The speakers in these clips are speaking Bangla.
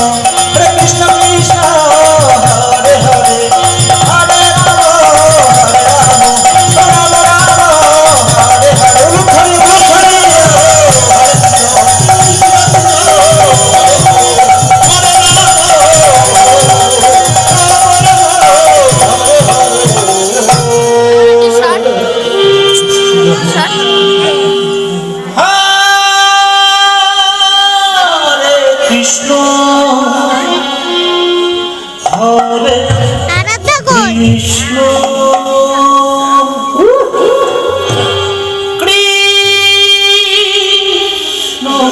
Oh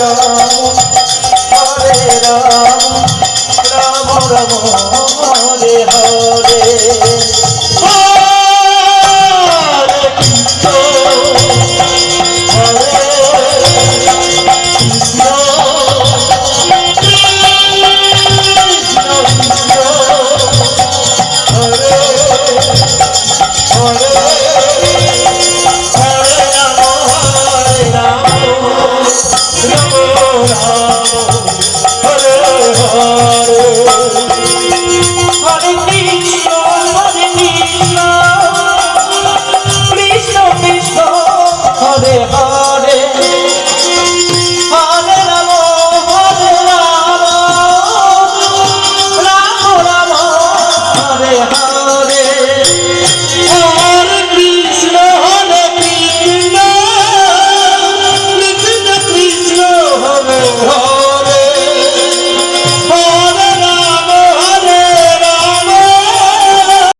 রাম হরে রাম রাম রাম।